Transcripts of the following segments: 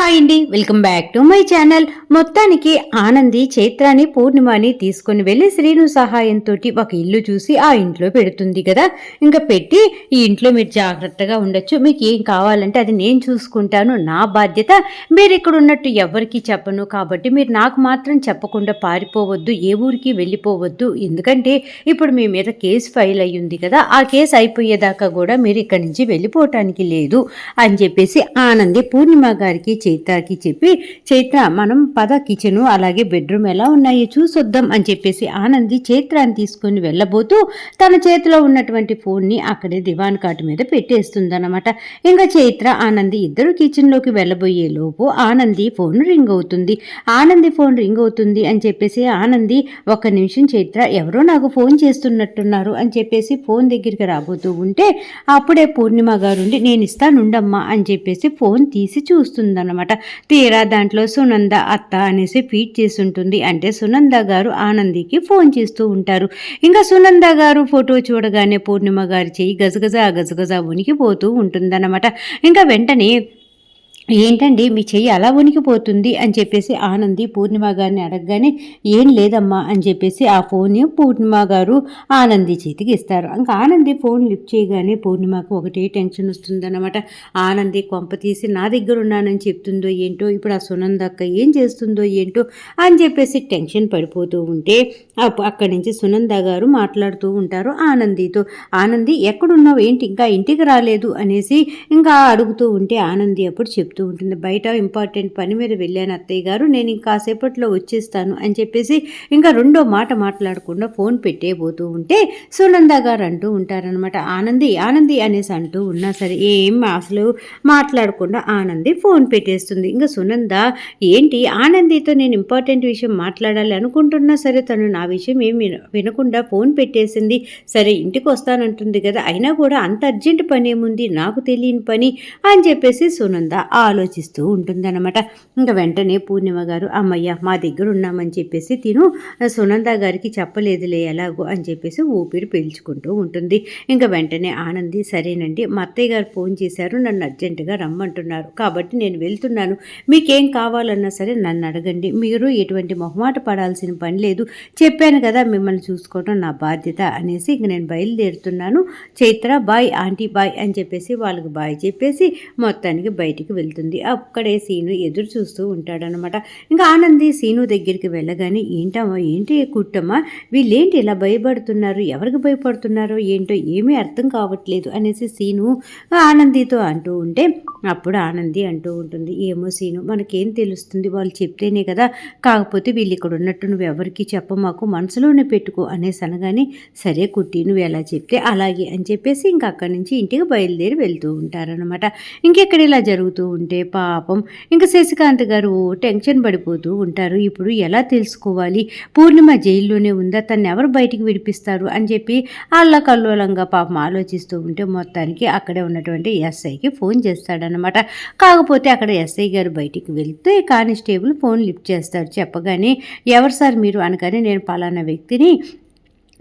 Hi అండి welcome back to my channel. మొత్తానికి ఆనంది చైత్రాని పూర్ణిమని తీసుకొని వెళ్ళి శ్రీను సహాయంతో ఒక ఇల్లు చూసి ఆ ఇంట్లో పెడుతుంది కదా. ఇంకా పెట్టి ఈ ఇంట్లో మీరు జాగ్రత్తగా ఉండొచ్చు. మీకు ఏం కావాలంటే అది నేను చూసుకుంటాను. నా బాధ్యత. మీరు ఇక్కడ ఉన్నట్టు ఎవరికి చెప్పను. కాబట్టి మీరు నాకు మాత్రం చెప్పకుండా పారిపోవద్దు. ఏ ఊరికి వెళ్ళిపోవద్దు. ఎందుకంటే ఇప్పుడు మీ మీద కేసు ఫైల్ అయ్యింది కదా. ఆ కేసు అయిపోయేదాకా కూడా మీరు ఇక్కడి నుంచి వెళ్ళిపోవటానికి లేదు అని చెప్పేసి ఆనంది పూర్ణిమ గారికి చైత్రకి చెప్పి చైత్ర మనం పద కిచెను అలాగే బెడ్రూమ్ ఎలా ఉన్నాయో చూసొద్దాం అని చెప్పేసి ఆనంది చైత్రాన్ని తీసుకొని వెళ్ళబోతూ తన చేతిలో ఉన్నటువంటి ఫోన్ని అక్కడే దివాన్ కాటు మీద పెట్టేస్తుందన్నమాట. ఇంకా చైత్ర ఆనంది ఇద్దరు కిచెన్లోకి వెళ్ళబోయే లోపు ఆనంది ఫోన్ రింగ్ అవుతుంది. ఆనంది ఫోన్ రింగ్ అవుతుంది అని చెప్పేసి ఆనంది ఒక్క నిమిషం చైత్ర ఎవరో నాకు ఫోన్ చేస్తున్నట్టున్నారు అని చెప్పేసి ఫోన్ దగ్గరికి రాబోతూ ఉంటే అప్పుడే పూర్ణిమ గారుండి నేను ఇస్తానుండమ్మా అని చెప్పేసి ఫోన్ తీసి చూస్తుందన్నమాట. తీరా దాంట్లో సునంద అత్త అనేసి ఫీట్ చేసి ఉంటుంది అంటే సునంద గారు ఆనందికి ఫోన్ చేస్తూ ఉంటారు. ఇంకా సునంద గారు ఫోటో చూడగానే పూర్ణిమ గారి చేయి గజగజ గజగజ ఉనికిపోతూ ఉంటుందన్నమాట. ఇంకా వెంటనే ఏంటండి మీ చెయ్యి అలా ఉనికిపోతుంది అని చెప్పేసి ఆనంది పూర్ణిమ గారిని అడగగానే ఏం లేదమ్మా అని చెప్పేసి ఆ ఫోన్ పూర్ణిమ గారు ఆనంది చేతికి ఇస్తారు. ఇంకా ఆనంది ఫోన్ లిఫ్ట్ చేయగానే పూర్ణిమకు ఒకటే టెన్షన్ వస్తుందన్నమాట. ఆనంది కొంప తీసి నా దగ్గర ఉన్నానని చెప్తుందో ఏంటో ఇప్పుడు ఆ సునంద అక్క ఏం చేస్తుందో ఏంటో అని చెప్పేసి టెన్షన్ పడిపోతూ ఉంటే అక్కడి నుంచి సునంద గారు మాట్లాడుతూ ఉంటారు ఆనందితో. ఆనంది ఎక్కడున్నావు? ఏంటి? ఇంకా ఇంటికి రాలేదు అనేసి ఇంకా అడుగుతూ ఉంటే ఆనంది అప్పుడు చెప్తూ చెప్తూ ఉంటుంది బయట ఇంపార్టెంట్ పని మీద వెళ్ళాను అత్తయ్య గారు నేను ఇంకాసేపట్లో వచ్చేస్తాను అని చెప్పేసి ఇంకా రెండో మాట మాట్లాడకుండా ఫోన్ పెట్టేబోతూ ఉంటే సునంద గారు అంటూ ఉంటారనమాట ఆనంది ఆనంది అనేసి అంటూ ఉన్నా సరే ఏం అసలు మాట్లాడకుండా ఆనంది ఫోన్ పెట్టేస్తుంది. ఇంకా సునంద ఏంటి ఆనందితో నేను ఇంపార్టెంట్ విషయం మాట్లాడాలి అనుకుంటున్నా సరే తను నా విషయం ఏమి వినకుండా ఫోన్ పెట్టేసింది. సరే ఇంటికి వస్తానంటుంది కదా అయినా కూడా అంత అర్జెంట్ పని ఏముంది నాకు తెలియని పని అని చెప్పేసి సునంద ఆలోచిస్తూ ఉంటుందన్నమాట. ఇంకా వెంటనే పూర్ణిమ గారు అమ్మయ్య మా దగ్గర ఉన్నామని చెప్పేసి తిను సునంద గారికి చెప్పలేదులే ఎలాగో అని చెప్పేసి ఊపిరి పీల్చుకుంటూ ఉంటుంది. ఇంకా వెంటనే ఆనంది సరేనండి మా అత్తయ్య గారు ఫోన్ చేశారు నన్ను అర్జెంటుగా రమ్మంటున్నారు కాబట్టి నేను వెళ్తున్నాను. మీకేం కావాలన్నా సరే నన్ను అడగండి. మీరు ఎటువంటి మొహమాట పడాల్సిన పని లేదు. చెప్పాను కదా మిమ్మల్ని చూసుకోవడం నా బాధ్యత అనేసి ఇంక నేను బయలుదేరుతున్నాను. చైత్ర బాయ్ ఆంటీ బాయ్ అని చెప్పేసి వాళ్ళకి బాయ్ చెప్పేసి మొత్తానికి బయటికి వెళ్తున్నాను వెళ్తుంది. అక్కడే సీను ఎదురు చూస్తూ ఉంటాడనమాట ఇంకా ఆనంది సీను దగ్గరికి వెళ్ళగానే ఏంటమ్మా ఏంటి కుట్టమ్మా? వీళ్ళేంటి ఇలా భయపడుతున్నారు? ఎవరికి భయపడుతున్నారో ఏంటో ఏమీ అర్థం కావట్లేదు అనేసి సీను ఆనందితో అంటూ ఉంటే అప్పుడు ఆనంది అంటూ ఉంటుంది ఏమో సీను మనకేం తెలుస్తుంది? వాళ్ళు చెప్తేనే కదా. కాకపోతే వీళ్ళు ఇక్కడ ఉన్నట్టు నువ్వు ఎవరికి చెప్ప మాకు మనసులోనే పెట్టుకో అనేసి అనగానే సరే కుట్టి నువ్వు ఎలా చెప్తే అలాగే అని చెప్పేసి ఇంకా అక్కడి నుంచి ఇంటికి బయలుదేరి వెళ్తూ ఉంటారనమాట ఇంకెక్కడ ఇలా జరుగుతూ ఉంటే పాపం. ఇంకా శశికాంత్ గారు టెన్షన్ పడిపోతూ ఉంటారు. ఇప్పుడు ఎలా తెలుసుకోవాలి? పూర్ణిమ జైల్లోనే ఉందా? తను ఎవరు బయటికి విడిపిస్తారు? అని చెప్పి అల్లకల్లోలంగా పాపం ఆలోచిస్తూ ఉంటే మొత్తానికి అక్కడే ఉన్నటువంటి ఎస్ఐకి ఫోన్ చేస్తాడనమాట కాకపోతే అక్కడ ఎస్ఐ గారు బయటికి వెళ్తే కానిస్టేబుల్ ఫోన్ లిఫ్ట్ చేస్తారు. చెప్పగానే ఎవరు సార్ మీరు? అనగానే నేను పలానా వ్యక్తిని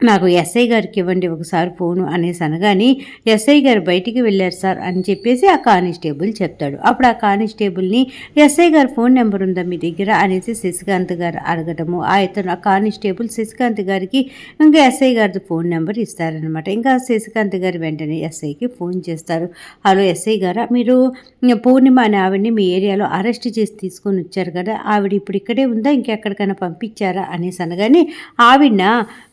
నాకు ఎస్ఐ గారికి ఇవ్వండి ఒకసారి ఫోను అనేసి అనగాని ఎస్ఐ గారు బయటికి వెళ్ళారు సార్ అని చెప్పేసి ఆ కానిస్టేబుల్ చెప్తాడు. అప్పుడు ఆ కానిస్టేబుల్ని ఎస్ఐ గారు ఫోన్ నెంబర్ ఉందా మీ దగ్గర అనేసి శశికాంత్ గారు అడగటము ఆ ఇతను ఆ కానిస్టేబుల్ శశికాంత్ గారికి ఇంకా ఎస్ఐ గారిది ఫోన్ నెంబర్ ఇస్తారనమాట ఇంకా శశికాంత్ గారు వెంటనే ఎస్ఐకి ఫోన్ చేస్తారు. హలో ఎస్ఐ గారా మీరు పూర్ణిమ అనే ఆవిడని మీ ఏరియాలో అరెస్ట్ చేసి తీసుకొని వచ్చారు కదా ఆవిడ ఇప్పుడు ఇక్కడే ఉందా ఇంకెక్కడికైనా పంపించారా? అనేసి అనగానే ఆవిడ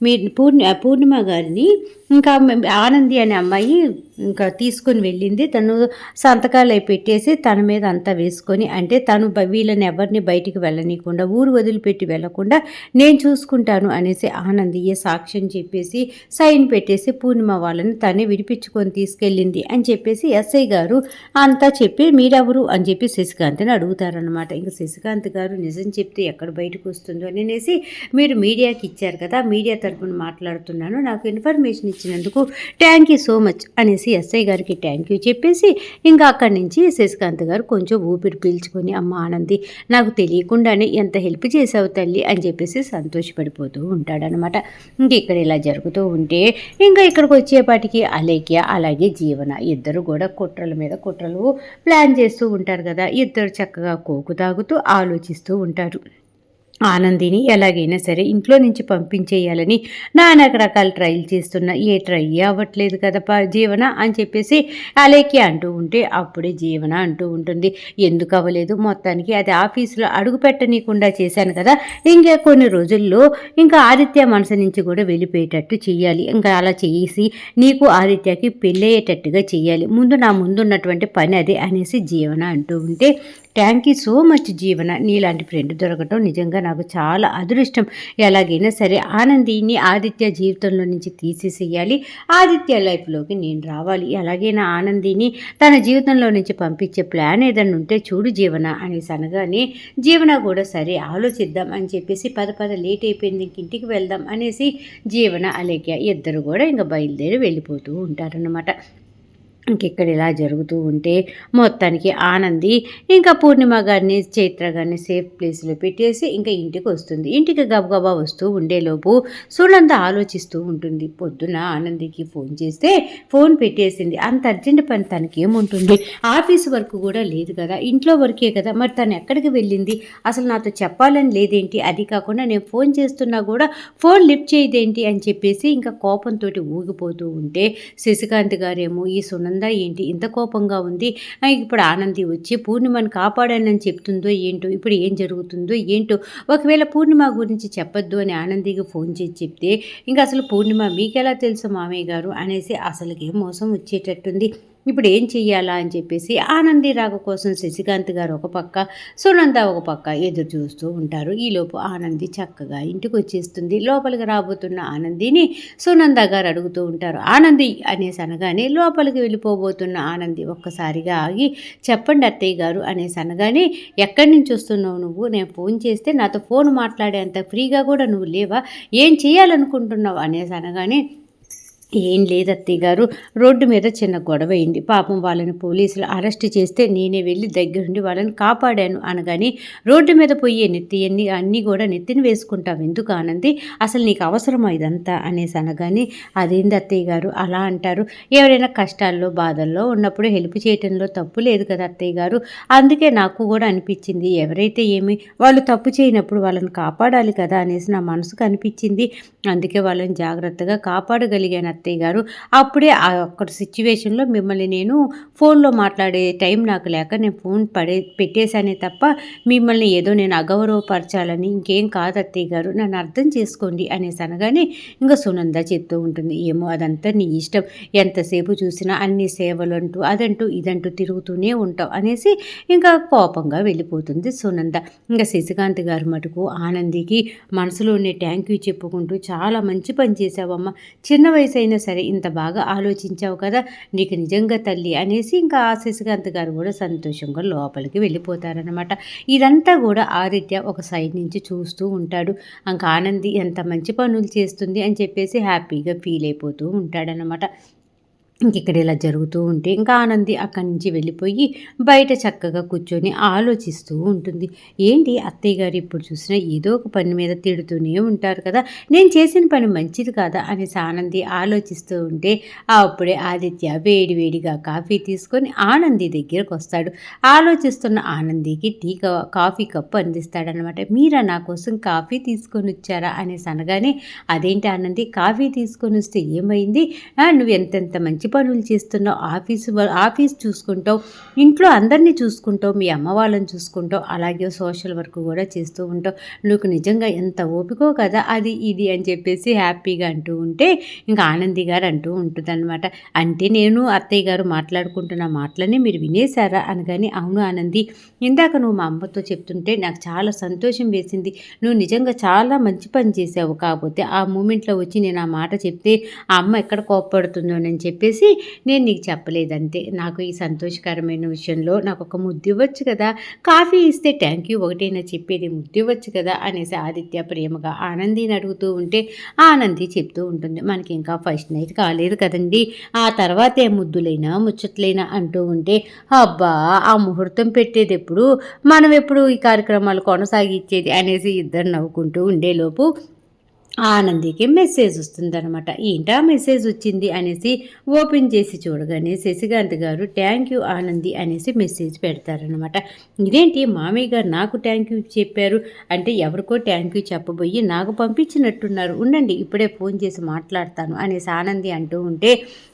మీ పూర్ణి అపూర్ణిమ గారిని ఇంకా ఆనంది అనే అమ్మాయి ఇంకా తీసుకొని వెళ్ళింది. తను సంతకాలు అయి పెట్టేసి తన మీద అంతా వేసుకొని అంటే తను వీళ్ళని ఎవరిని బయటికి వెళ్ళనీయకుండా ఊరు వదిలిపెట్టి వెళ్ళకుండా నేను చూసుకుంటాను అనేసి ఆనందియే సాక్ష్యం చెప్పేసి సైన్ పెట్టేసి పూర్ణిమ వాళ్ళని తనే విడిపించుకొని తీసుకెళ్ళింది అని చెప్పేసి ఎస్ఐ గారు అంతా చెప్పి మీరెవరు అని చెప్పి శశికాంత్ని అడుగుతారనమాట ఇంకా శశికాంత్ గారు నిజం చెప్తే ఎక్కడ బయటకు వస్తుందో అనేసి మీరు మీడియాకి ఇచ్చారు కదా మీడియా తరఫున మాట్లాడుతున్నాను. నాకు ఇన్ఫర్మేషన్ ఇచ్చినందుకు థ్యాంక్ యూ సో మచ్ అనేసి చేసి ఎస్ఐ గారికి థ్యాంక్ యూ చెప్పేసి ఇంకా అక్కడి నుంచి శశికాంత్ గారు కొంచెం ఊపిరి పీల్చుకొని అమ్మ ఆనంది నాకు తెలియకుండానే ఎంత హెల్ప్ చేసావు తల్లి అని చెప్పేసి సంతోషపడిపోతూ ఉంటాడనమాట ఇంక ఇక్కడ ఇలా జరుగుతూ ఉంటే ఇంకా ఇక్కడికి వచ్చేపాటికి అలేఖ్య అలాగే జీవన ఇద్దరు కూడా కుట్రల మీద కుట్రలు ప్లాన్ చేస్తూ ఉంటారు కదా. ఇద్దరు చక్కగా కోకు తాగుతూ ఆలోచిస్తూ ఉంటారు. ఆనందిని ఎలాగైనా సరే ఇంట్లో నుంచి పంపించేయాలని నానా రకాల ట్రైలు చేస్తున్నా. ఏ ట్రై అవ్వట్లేదు కదా జీవన అని చెప్పేసి అలేకి అంటూ ఉంటే అప్పుడే జీవన అంటూ ఉంటుంది. ఎందుకు అవ్వలేదు? మొత్తానికి అది ఆఫీసులో అడుగు పెట్టనీయకుండా చేశాను కదా. ఇంకా కొన్ని రోజుల్లో ఇంకా ఆదిత్య మనసు నుంచి కూడా వెళ్ళిపోయేటట్టు చేయాలి ఇంకా అలా చేసి నీకు ఆదిత్యకి పెళ్ళయ్యేటట్టుగా చేయాలి ముందు నా ముందున్నటువంటి పని అదే అనేసి జీవన అంటూ ఉంటే థ్యాంక్ యూ సో మచ్ జీవన. నీలాంటి ఫ్రెండ్ దొరకటం నిజంగా నాకు చాలా అదృష్టం. ఎలాగైనా సరే ఆనందిని ఆదిత్య జీవితంలో నుంచి తీసేసేయాలి. ఆదిత్య లైఫ్లోకి నేను రావాలి. ఎలాగైనా ఆనందిని తన జీవితంలో నుంచి పంపించే ప్లాన్ ఏదన్నా ఉంటే చూడు జీవన అనేసి అనగానే జీవన కూడా సరే ఆలోచిద్దాం అని చెప్పేసి పద పద లేట్ అయిపోయింది ఇంక ఇంటికి వెళ్దాం అనేసి జీవన అలేఖ్య ఇద్దరు కూడా ఇంకా బయలుదేరి వెళ్ళిపోతూ ఉంటారన్నమాట. ఇంకెక్కడ ఇలా జరుగుతూ ఉంటే మొత్తానికి ఆనంది ఇంకా పూర్ణిమ గారిని చైత్ర గారిని సేఫ్ ప్లేస్లో పెట్టేసి ఇంకా ఇంటికి వస్తుంది. ఇంటికి గబగబా వస్తూ ఉండేలోపు సునంద ఆలోచిస్తూ ఉంటుంది. పొద్దున ఆనందికి ఫోన్ చేస్తే ఫోన్ పెట్టేసింది. అంత అర్జెంట్ పని తనకి ఏముంటుంది? ఆఫీస్ వర్క్ కూడా లేదు కదా. ఇంట్లో వర్కే కదా. మరి తను ఎక్కడికి వెళ్ళింది? అసలు నాతో చెప్పాలని లేదేంటి? అది కాకుండా నేను ఫోన్ చేస్తున్నా కూడా ఫోన్ లిఫ్ట్ చేయదేంటి? అని చెప్పేసి ఇంకా కోపంతో ఊగిపోతూ ఉంటే శశికాంత్ గారేమో ఈ సునంద ఆనంద ఏంటి? ఇంత కోపంగా ఉంది. ఇప్పుడు ఆనంది వచ్చి పూర్ణిమని కాపాడానని చెప్తుందో ఏంటో ఇప్పుడు ఏం జరుగుతుందో ఏంటో ఒకవేళ పూర్ణిమ గురించి చెప్పొద్దు అని ఆనందికి ఫోన్ చేసి చెప్తే ఇంకా అసలు పూర్ణిమ మీకెలా తెలుసు మామయ్య గారు? అనేసి అసలుకి మోసం వచ్చేటట్టుంది. ఇప్పుడు ఏం చెయ్యాలా అని చెప్పేసి ఆనంది రాక కోసం శశికాంత్ గారు ఒక పక్క సునంద ఒక పక్క ఎదురు చూస్తూ ఉంటారు. ఈలోపు ఆనంది చక్కగా ఇంటికి వచ్చేస్తుంది లోపలికి రాబోతున్న ఆనందిని సునంద గారు అడుగుతూ ఉంటారు. ఆనంది అనేసి అనగానే లోపలికి వెళ్ళిపోబోతున్న ఆనంది ఒక్కసారిగా ఆగి చెప్పండి అత్తయ్య గారు అనేసి అనగానే ఎక్కడి నుంచి వస్తున్నావు నువ్వు? నేను ఫోన్ చేస్తే నాతో ఫోన్ మాట్లాడేంత ఫ్రీగా కూడా నువ్వు లేవా? ఏం చేయాలనుకుంటున్నావు అనేసి అనగానే ఏం లేదు అత్తయ్య గారు. రోడ్డు మీద చిన్న గొడవ అయింది. పాపం వాళ్ళని పోలీసులు అరెస్ట్ చేస్తే నేనే వెళ్ళి దగ్గరుండి వాళ్ళని కాపాడాను అనగాని రోడ్డు మీద పోయే నెత్తి అన్ని అన్నీ కూడా నెత్తిని వేసుకుంటాం ఎందుకు ఆనంది? అసలు నీకు అవసరమా ఇదంతా? అనేసి అనగాని అదేంది అత్తయ్య గారు? అలా అంటారు. ఎవరైనా కష్టాల్లో బాధల్లో ఉన్నప్పుడు హెల్ప్ చేయటంలో తప్పు లేదు కదా అత్తయ్య గారు. అందుకే నాకు కూడా అనిపించింది. ఎవరైతే ఏమి వాళ్ళు తప్పు చేయనప్పుడు వాళ్ళని కాపాడాలి కదా అనేసి నా మనసుకు అనిపించింది. అందుకే వాళ్ళని జాగ్రత్తగా కాపాడగలిగాను అత్తయ్య గారు. అప్పుడే ఆ ఒక్క సిచ్యువేషన్లో మిమ్మల్ని నేను ఫోన్లో మాట్లాడే టైం నాకు లేక నేను ఫోన్ పడే పెట్టేశానే తప్ప మిమ్మల్ని ఏదో నేను అగౌరవపరచాలని ఇంకేం కాదు అత్తయ్య గారు. నన్ను అర్థం చేసుకోండి అనేసి అనగానే ఇంకా సునంద చెప్తూ ఉంటుంది. ఏమో అదంతా నీ ఇష్టం. ఎంతసేపు చూసినా అన్ని సేవలు అంటూ అదంటూ ఇదంటూ తిరుగుతూనే ఉంటావు అనేసి ఇంకా కోపంగా వెళ్ళిపోతుంది సునంద. ఇంకా శశికాంత్ గారు మటుకు ఆనందికి మనసులోనే థ్యాంక్ యూ చెప్పుకుంటూ చాలా మంచి పని చేసావమ్మ చిన్న వయసు అయినా సరే ఇంత బాగా ఆలోచించావు కదా నీకు నిజంగా తల్లి అనేసి ఇంకా ఆ శశికాంత్ గారు కూడా సంతోషంగా లోపలికి వెళ్ళిపోతారనమాట ఇదంతా కూడా ఆదిత్య ఒక సైడ్ నుంచి చూస్తూ ఉంటాడు. ఇంకా ఆనంది ఎంత మంచి పనులు చేస్తుంది అని చెప్పేసి హ్యాపీగా ఫీల్ అయిపోతూ ఉంటాడనమాట ఇక్కడ ఇలా జరుగుతూ ఉంటే ఇంకా ఆనంది అక్కడి నుంచి వెళ్ళిపోయి బయట చక్కగా కూర్చొని ఆలోచిస్తూ ఉంటుంది. ఏంటి అత్తయ్య గారు ఇప్పుడు చూసినా ఏదో ఒక పని మీద తిడుతూనే ఉంటారు కదా? నేను చేసిన పని మంచిది కాదా? అనేసి ఆనంది ఆలోచిస్తూ ఉంటే అప్పుడే ఆదిత్య వేడి వేడిగా కాఫీ తీసుకొని ఆనంది దగ్గరకు వస్తాడు. ఆలోచిస్తున్న ఆనందికి టీ కాఫీ కప్పు అందిస్తాడనమాట మీరా నా కోసం కాఫీ తీసుకొని వచ్చారా? అనేసి అనగానే అదేంటి ఆనంది కాఫీ తీసుకొని వస్తే ఏమైంది? నువ్వు ఎంతెంత మంచి ఇంటి పనులు చేస్తున్నావు ఆఫీసు ఆఫీస్ చూసుకుంటావు ఇంట్లో అందరినీ చూసుకుంటావు మీ అమ్మ వాళ్ళని చూసుకుంటావు అలాగే సోషల్ వర్క్ కూడా చేస్తూ ఉంటావు. నువ్వు నిజంగా ఎంత ఓపికో కదా అది ఇది అని చెప్పేసి హ్యాపీగా అంటూ ఉంటే ఇంకా ఆనంది గారు అంటూ ఉంటుందన్నమాట. అంటే నేను అత్తయ్య గారు మాట్లాడుకుంటున్న మాటలనే మీరు వినేశారా అనగానే అవును ఆనంది. ఇందాక నువ్వు మా అమ్మతో చెప్తుంటే నాకు చాలా సంతోషం వేసింది. నువ్వు నిజంగా చాలా మంచి పని చేసావు కాకపోతే ఆ మూమెంట్లో వచ్చి నేను ఆ మాట చెప్తే ఆ అమ్మ ఎక్కడ కోప్పడుతుందో? అని చెప్పేసి చెప్పేసి నేను నీకు చెప్పలేదంతే నాకు ఈ సంతోషకరమైన విషయంలో నాకు ఒక ముద్దు ఇవ్వచ్చు కదా? కాఫీ ఇస్తే థ్యాంక్ యూ ఒకటైనా చెప్పేది ముద్దు ఇవ్వచ్చు కదా? అనేసి ఆదిత్య ప్రేమగా ఆనందిని అడుగుతూ ఉంటే ఆనంది చెప్తూ ఉంటుంది. మనకి ఇంకా ఫస్ట్ నైట్ కాలేదు కదండి. ఆ తర్వాత ఏ ముద్దులైనా ముచ్చట్లైనా అంటూ ఉంటే అబ్బా ఆ ముహూర్తం పెట్టేది ఎప్పుడు మనం ఎప్పుడు ఈ కార్యక్రమాలు కొనసాగించేది? అనేసి ఇద్దరు నవ్వుకుంటూ ఉండేలోపు ఆనందికి మెసేజ్ వస్తుందనమాట ఏంటా మెసేజ్ వచ్చింది అనేసి ఓపెన్ చేసి చూడగానే శశికాంత్ గారు థ్యాంక్ యూ ఆనంది అనేసి మెసేజ్ పెడతారనమాట ఇదేంటి? మామయ్య గారు నాకు థ్యాంక్ యూ చెప్పారు. అంటే ఎవరికో థ్యాంక్ యూ చెప్పబోయి నాకు పంపించినట్టున్నారు. ఉండండి ఇప్పుడే ఫోన్ చేసి మాట్లాడతాను అనేసి ఆనంది అంటూ ఉంటే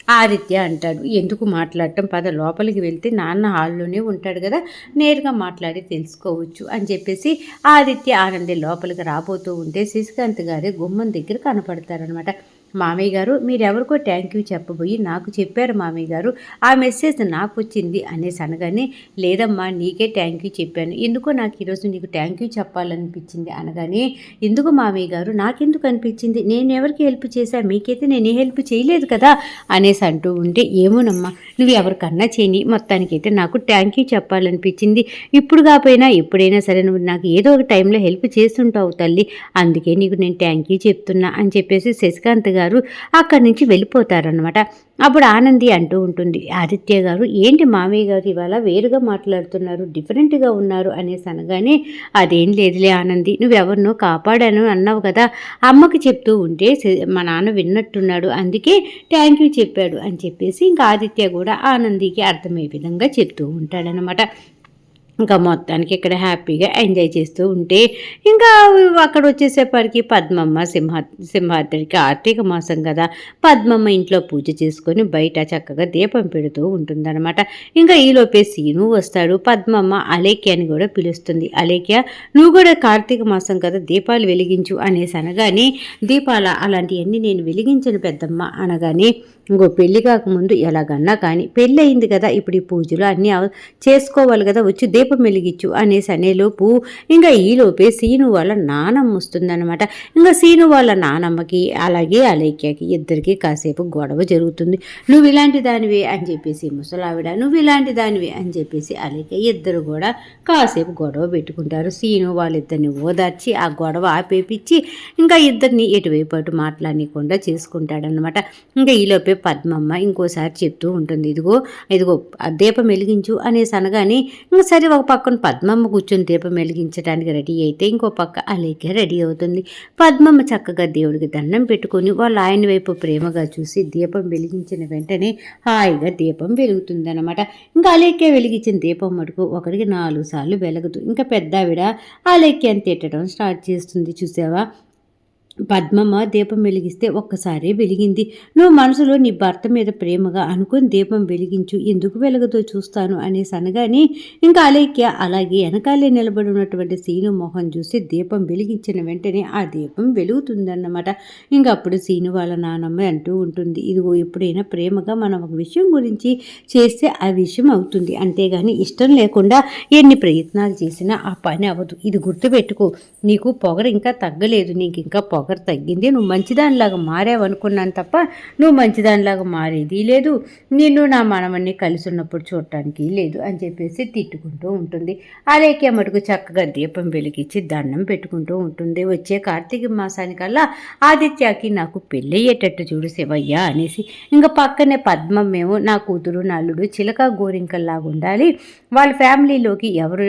ఆదిత్య అంటాడు. ఎందుకు మాట్లాడటం? పద లోపలికి వెళ్తే నాన్న హాల్లోనే ఉంటాడు కదా నేరుగా మాట్లాడి తెలుసుకోవచ్చు అని చెప్పేసి ఆదిత్య ఆనంది లోపలికి రాబోతూ ఉంటే శశికాంత్ గారి గుమ్మం దగ్గర కనపడతారనమాట మామయ్య గారు మీరెవరికో థ్యాంక్ యూ చెప్పబోయి నాకు చెప్పారు మామయ్య గారు. ఆ మెసేజ్ నాకు వచ్చింది అనేసి అనగానే లేదమ్మా నీకే థ్యాంక్ యూ చెప్పాను. ఎందుకో నాకు ఈరోజు నీకు థ్యాంక్ యూ చెప్పాలనిపించింది అనగానే ఎందుకు మామయ్య గారు? నాకెందుకు అనిపించింది? నేను ఎవరికి హెల్ప్ చేశా? మీకైతే నేను ఏ హెల్ప్ చేయలేదు కదా అనేసి అంటూ ఉంటే ఏమోనమ్మా నువ్వు ఎవరికన్నా చేయని మొత్తానికైతే నాకు థ్యాంక్ యూ చెప్పాలనిపించింది. ఇప్పుడు కాకపోయినా ఎప్పుడైనా సరే నువ్వు నాకు ఏదో ఒక టైంలో హెల్ప్ చేస్తుంటావు తల్లి. అందుకే నీకు నేను థ్యాంక్ యూ చెప్తున్నా అని చెప్పేసి శశికాంత్ గారు అక్కడి నుంచి వెళ్ళిపోతారనమాట అప్పుడు ఆనంది అంటూ ఉంటుంది ఆదిత్య గారు ఏంటి మామయ్య గారు ఇవాళ వేరుగా మాట్లాడుతున్నారు డిఫరెంట్గా ఉన్నారు అనేసి అనగానే అదేం లేదులే ఆనంది నువ్వెవరినో కాపాడాను అన్నావు కదా అమ్మకి చెప్తూ ఉంటే మా నాన్న విన్నట్టున్నాడు అందుకే థ్యాంక్ యూ చెప్పాడు అని చెప్పేసి ఇంకా ఆదిత్య కూడా ఆనందికి అర్థమయ్యే విధంగా చెప్తూ ఉంటాడనమాట ఇంకా మొత్తానికి ఇక్కడ హ్యాపీగా ఎంజాయ్ చేస్తూ ఉంటే ఇంకా అక్కడ వచ్చేసేపటికి పద్మమ్మ సింహ సింహాద్రికి కార్తీక మాసం కదా. పద్మమ్మ ఇంట్లో పూజ చేసుకొని బయట చక్కగా దీపం పెడుతూ ఉంటుందన్నమాట. ఇంకా ఈలోపే సీను వస్తాడు. పద్మమ్మ అలేఖ్య అని కూడా పిలుస్తుంది. అలేఖ్య నువ్వు కూడా కార్తీక మాసం కదా దీపాలు వెలిగించు అనేసి అనగానే దీపాల అలాంటివన్నీ నేను వెలిగించను పెద్దమ్మ అనగానే ఇంకో పెళ్ళి కాకముందు ఎలాగన్నా కానీ పెళ్ళి అయింది కదా ఇప్పుడు ఈ పూజలు అన్నీ చేసుకోవాలి కదా వచ్చి దీపం వెలిగించు అనేసి అనేలోపు ఇంకా ఈలోపే సీను వాళ్ళ నానమ్మ వస్తుందన్నమాట. ఇంకా సీను వాళ్ళ నానమ్మకి అలాగే అలైక్యకి ఇద్దరికి కాసేపు గొడవ జరుగుతుంది. నువ్వు ఇలాంటి దానివి అని చెప్పేసి ముసలావిడ నువ్వు ఇలాంటి దానివి అని చెప్పేసి అలైక్య ఇద్దరు కూడా కాసేపు గొడవ పెట్టుకుంటారు. సీను వాళ్ళిద్దరిని ఓదార్చి ఆ గొడవ ఆపేపించి ఇంకా ఇద్దరిని ఎటువైపు అటు మాట్లాడకుండా చేసుకుంటాడనమాట ఇంకా ఈలోపే పద్మమ్మ ఇంకోసారి చెప్తూ ఉంటుంది ఇదిగో ఇదిగో దీపం వెలిగించు అనేసి అనగానే ఇంకా సరే ఒక పక్కన పద్మమ్మ కూర్చొని దీపం వెలిగించడానికి రెడీ అయితే ఇంకో పక్క అలేఖ్య రెడీ అవుతుంది. పద్మమ్మ చక్కగా దేవుడికి దండం పెట్టుకొని వాళ్ళ ఆయన వైపు ప్రేమగా చూసి దీపం వెలిగించిన వెంటనే హాయిగా దీపం వెలుగుతుందన్నమాట. ఇంకా అలేఖ్య వెలిగించిన దీపం మటుకు ఒకరికి నాలుగు సార్లు వెలగదు. ఇంకా పెద్దావిడ అలేకే తిట్టడం స్టార్ట్ చేస్తుంది చూసావా? పద్మమ్మ దీపం వెలిగిస్తే ఒక్కసారే వెలిగింది. నువ్వు మనసులో నీ భర్త మీద ప్రేమగా అనుకుని దీపం వెలిగించు. ఎందుకు వెలగదో చూస్తాను అనేసి అనగానే ఇంకా అలేఖ్య అలాగే వెనకాలే నిలబడి ఉన్నటువంటి సీను మోహన్ చూసి దీపం వెలిగించిన వెంటనే ఆ దీపం వెలుగుతుందన్నమాట. ఇంకా అప్పుడు సీను వాళ్ళ నానమ్మ అంటూ ఉంటుంది ఇదిగో ఎప్పుడైనా ప్రేమగా మనం ఒక విషయం గురించి చేస్తే ఆ విషయం అవుతుంది. అంతేగాని ఇష్టం లేకుండా ఎన్ని ప్రయత్నాలు చేసినా ఆ పని అవ్వదు. ఇది గుర్తుపెట్టుకో. నీకు పొగరు ఇంకా తగ్గలేదు. నీకు ఇంకా పొగ పొగరు తగ్గింది. నువ్వు మంచిదానిలాగా మారావు అనుకున్నాను తప్ప నువ్వు మంచిదానిలాగా మారేది లేదు. నిన్ను నా మనవన్ని కలిసి ఉన్నప్పుడు చూడటానికి లేదు అని చెప్పేసి తిట్టుకుంటూ ఉంటుంది. అలాగే మటుకు చక్కగా దీపం వెలిగించి దండం పెట్టుకుంటూ ఉంటుంది. వచ్చే కార్తీక మాసానికల్లా ఆదిత్యకి నాకు పెళ్ళయ్యేటట్టు చూడు శివయ్య అనేసి. ఇంకా పక్కనే పద్మం మేము నా కూతురు నల్లుడు చిలక గోరింకల్లాగా ఉండాలి. వాళ్ళ ఫ్యామిలీలోకి ఎవరు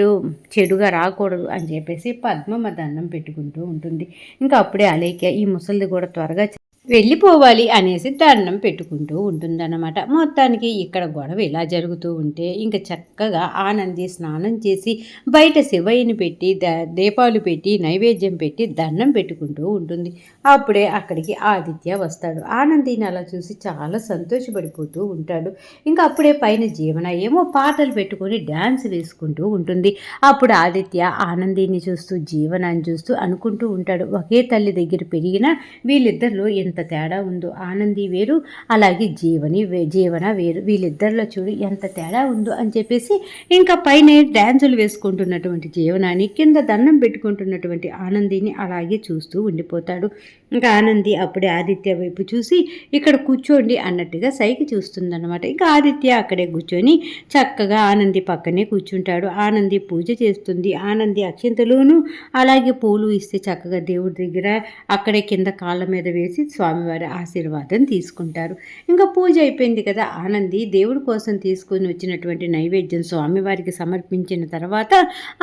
చెడుగా రాకూడదు అని చెప్పేసి పద్మమ్మ దండం పెట్టుకుంటూ ఉంటుంది. ఇంకా అప్పుడే అలేఖ్య ఈ ముసలిది కూడా త్వరగా వెళ్ళిపోవాలి అనేసి దండం పెట్టుకుంటూ ఉంటుందన్నమాట. మొత్తానికి ఇక్కడ గొడవ ఇలా జరుగుతూ ఉంటే ఇంకా చక్కగా ఆనంది స్నానం చేసి బయట శివయ్యని పెట్టి దీపాలు పెట్టి నైవేద్యం పెట్టి దండం పెట్టుకుంటూ ఉంటుంది. అప్పుడే అక్కడికి ఆదిత్య వస్తాడు. ఆనందిని అలా చూసి చాలా సంతోషపడిపోతూ ఉంటాడు. ఇంకా అప్పుడే పైన జీవన ఏమో పాటలు పెట్టుకొని డ్యాన్స్ వేసుకుంటూ ఉంటుంది. అప్పుడు ఆదిత్య ఆనందిని చూస్తూ జీవనాన్ని చూస్తూ అనుకుంటూ ఉంటాడు. ఒకే తల్లి దగ్గర పెరిగిన వీళ్ళిద్దరిలో ఎంత తేడా ఉందో ఆనంది వేరు అలాగే జీవని వే- జీవన వేరు. వీళ్ళిద్దరిలో చూడు ఎంత తేడా ఉందో అని చెప్పేసి ఇంకా పైన డ్యాన్సులు వేసుకుంటున్నటువంటి జీవనాన్ని కింద దండం పెట్టుకుంటున్నటువంటి ఆనందిని అలాగే చూస్తూ ఉండిపోతాడు. ఇంకా ఆనంది అప్పుడే ఆదిత్య వైపు చూసి ఇక్కడ కూర్చోండి అన్నట్టుగా సైకి చూస్తుందన్నమాట. ఇంకా ఆదిత్య అక్కడే కూర్చొని చక్కగా ఆనంది పక్కనే కూర్చుంటాడు. ఆనంది పూజ చేస్తుంది. ఆనంది అక్షింతలోను అలాగే పూలు ఇస్తే చక్కగా దేవుడి దగ్గర అక్కడే కింద కాళ్ళ మీద వేసి స్వామివారి ఆశీర్వాదం తీసుకుంటారు. ఇంకా పూజ అయిపోయింది కదా ఆనంది దేవుడి కోసం తీసుకొని వచ్చినటువంటి నైవేద్యం స్వామివారికి సమర్పించిన తర్వాత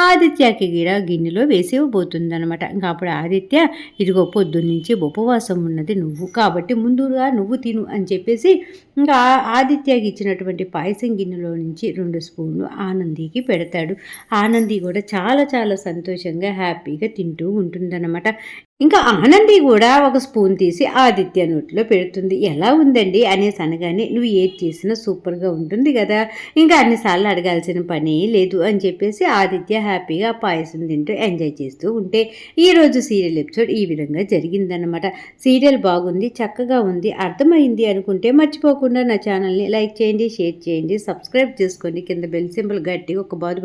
ఆదిత్యకి గిడ గిన్నెలో వేసేవబోతుంది అనమాట ఇంకా అప్పుడు ఆదిత్య ఇదిగో పొద్దున్నుంచి ఉపవాసం ఉన్నది నువ్వు కాబట్టి ముందుగా నువ్వు తిను అని చెప్పేసి ఇంకా ఆదిత్యకి ఇచ్చినటువంటి పాయసం గిన్నెలో నుంచి రెండు స్పూన్లు ఆనందికి పెడతాడు. ఆనంది కూడా చాలా చాలా సంతోషంగా హ్యాపీగా తింటూ ఉంటుందన్నమాట. ఇంకా ఆనంది కూడా ఒక స్పూన్ తీసి ఆదిత్య నోట్లో పెడుతుంది. ఎలా ఉందండి? అనేసి అనగానే నువ్వు ఏది చేసినా సూపర్గా ఉంటుంది కదా. ఇంకా అన్నిసార్లు అడగాల్సిన పని లేదు అని చెప్పేసి ఆదిత్య హ్యాపీగా పాయసం తింటూ ఎంజాయ్ చేస్తూ ఉంటే ఈరోజు సీరియల్ ఎపిసోడ్ ఈ విధంగా జరిగిందనమాట సీరియల్ బాగుంది చక్కగా ఉంది అర్థమైంది అనుకుంటే మర్చిపోకుండా నా ఛానల్ని లైక్ చేయండి షేర్ చేయండి సబ్స్క్రైబ్ చేసుకోండి. కింద బెల్ సింబల్ గట్టి ఒక బాధ